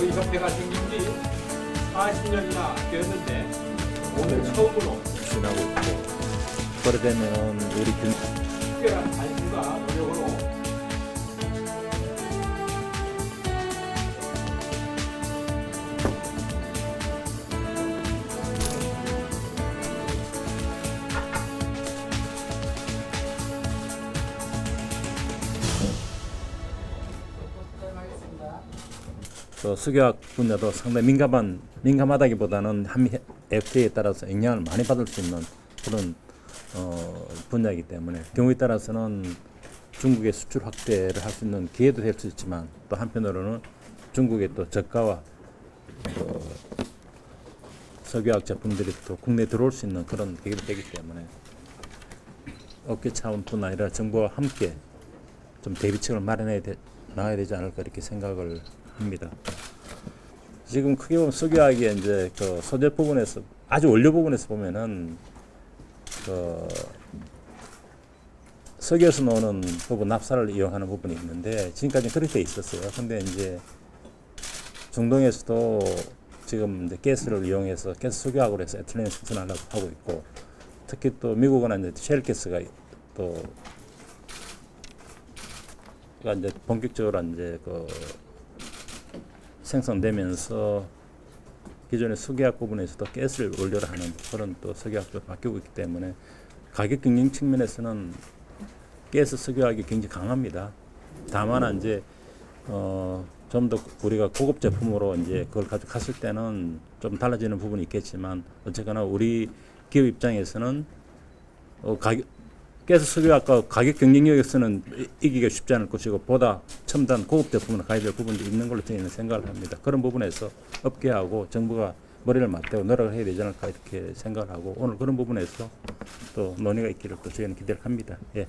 여기 협회가 생긴 지 40년이나 되었는데 오늘 처음으로 추진하고 있고. 그러되면 우리 균, 특별한 관심과 노력으로 그 수교학 분야도 상당히 민감한 민감하다기보다는 한 FTA에 따라서 영향을 많이 받을 수 있는 그런 어, 분야이기 때문에 경우에 따라서는 중국의 수출 확대를 할 수 있는 기회도 될 수 있지만 또 한편으로는 중국의 또 저가와 또 석유학 제품들이 또 국내에 들어올 수 있는 그런 계기가 되기 때문에 업계 차원뿐 아니라 정부와 함께 좀 대비책을 마련해 야 나가야 되지 않을까 이렇게 생각을 합니다. 지금 크게 보면 석유학의 이제 그 소재 부분에서 아주 원료 부분에서 보면은 그 석유에서 나오는 부분 납사를 이용하는 부분이 있는데 지금까지 그렇게 돼 있었어요. 근데 이제 중동에서도 지금 이제 가스를 이용해서 가스 석유학으로 해서 에틸렌을 생산하려고 하고 있고 특히 또 미국은 이제 쉘 가스가 또가 이제 본격적으로 이제 그 생성되면서 기존의 석유학 부분에서도 가스를 원료로 하는 그런 또 석유학도 바뀌고 있기 때문에 가격 경쟁 측면에서는 가스 석유학이 굉장히 강합니다. 다만 이제 어 좀 더 우리가 고급 제품으로 이제 그걸 가지고 갔을 때는 좀 달라지는 부분이 있겠지만 어쨌거나 우리 기업 입장에서는 어 가격 가스 석유학과 가격 경쟁력에서는 이- 이기기가 쉽지 않을 것이고 보다 첨단 고급 제품으로 가야 될 부분도 있는 걸로 저희는 생각을 합니다. 그런 부분에서 업계하고 정부가 머리를 맞대고 노력을 해야 되지 않을까 이렇게 생각을 하고 오늘 그런 부분에서 또 논의가 있기를 또 저희는 기대를 합니다. 예.